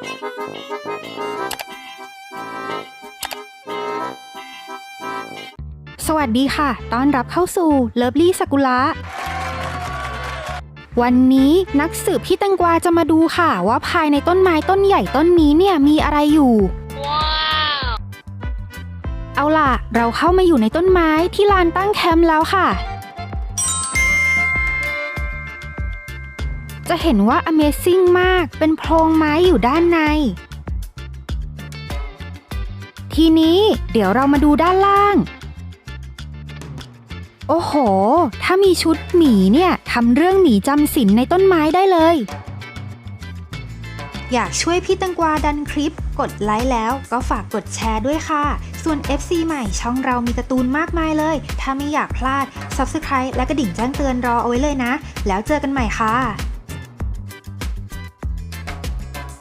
สวัสดีค่ะ ต้อนรับเข้าสู่เลิฟลี่สกุละวันนี้นักสืบพี่ตังกวาจะมาดูค่ะ ว่าภายในต้นไม้ต้นใหญ่ต้นนี้เนี่ยมีอะไรอยู่ เอาล่ะ เราเข้ามาอยู่ในต้นไม้ที่ลานตั้งแคมป์แล้วค่ะ จะเห็นว่า Amazing มาก เป็นโพรงไม้อยู่ด้านใน ทีนี้เดี๋ยวเรามาดูด้านล่าง โอ้โห ถ้ามีชุดหมีเนี่ยทำเรื่องหมีจำศีลในต้นไม้ได้เลย อยากช่วยพี่ตังกวาดันคลิป กดไลค์แล้วก็ฝากกดแชร์ด้วยค่ะ ส่วน FC ใหม่ช่องเรามีการ์ตูนมากมายเลย ถ้าไม่อยากพลาด Subscribe และกระดิ่งแจ้งเตือนรอเอาไว้เลยนะ แล้วเจอกันใหม่ค่ะ